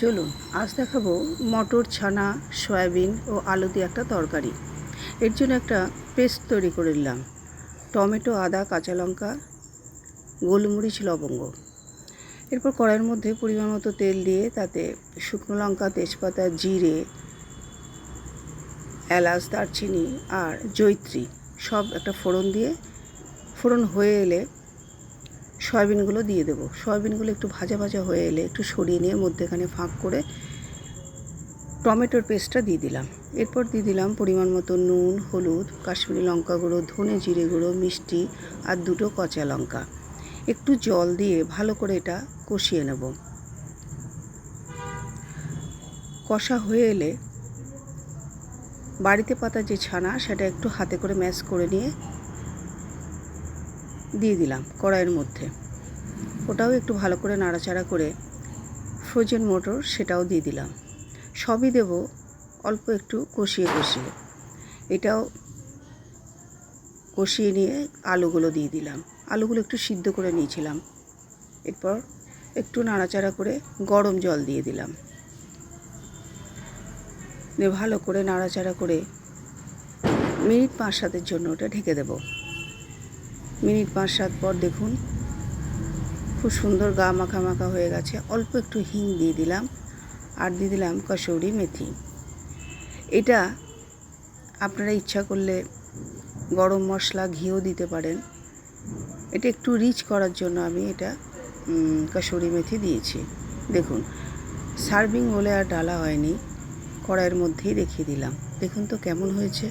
চলুন, আজ দেখাবো মটর, ছানা, সয়াবিন ও আলু দিয়ে একটা তরকারি। এর জন্য একটা পেস্ট তৈরি করে নিলাম। টমেটো, আদা, কাঁচা লঙ্কা, গোলমরিচ, লবঙ্গ। এরপর কড়াইয়ের মধ্যে পরিমাণ মতো তেল দিয়ে তাতে শুকনো লঙ্কা, তেজপাতা, জিরে, এলাচ, দারচিনি আর জৈত্রী সব একটা ফোড়ন দিয়ে, ফোড়ন হয়ে এলে সয়াবিনগুলো দিয়ে দেবো। সয়াবিনগুলো একটু ভাজা ভাজা হয়ে এলে একটু সরিয়ে নিয়ে মধ্যেখানে ফাঁক করে টমেটোর পেস্টটা দিয়ে দিলাম। এরপর দিয়ে দিলাম পরিমাণ মতো নুন, হলুদ, কাশ্মীরি লঙ্কা গুঁড়ো, ধনে জিরে গুঁড়ো, মিষ্টি আর দুটো কচা লঙ্কা। একটু জল দিয়ে ভালো করে এটা কষিয়ে নেব। কষা হয়ে এলে বাড়িতে পাতা যে ছানা সেটা একটু হাতে করে ম্যাশ করে নিয়ে দিয়ে দিলাম কড়াইয়ের মধ্যে। ওটাও একটু ভালো করে নাড়াচাড়া করে ফ্রোজেন মোটর সেটাও দিয়ে দিলাম। সবই দেব অল্প একটু কষিয়ে কষিয়ে। এটাও কষিয়ে নিয়ে আলুগুলো দিয়ে দিলাম। আলুগুলো একটু সিদ্ধ করে নিয়েছিলাম। এরপর একটু নাড়াচাড়া করে গরম জল দিয়ে দিলাম। ভালো করে নাড়াচাড়া করে মিনিট পাঁচ সাতের জন্য ওটা ঢেকে দেবো। মিনিট পাঁচ সাত পর দেখুন, খুব সুন্দর গা মাখা মাখা হয়ে গেছে। অল্প একটু হিং দিয়ে দিলাম, আর দিয়ে দিলাম কসৌরি মেথি। এটা আপনারা ইচ্ছা করলে গরম মশলা ঘিও দিতে পারেন। এটা একটু রিচ করার জন্য আমি এটা কসৌরি মেথি দিয়েছি। দেখুন, সার্ভিং বলে আর ডালা হয়নি, কড়াইয়ের মধ্যেই দেখিয়ে দিলাম। দেখুন তো কেমন হয়েছে।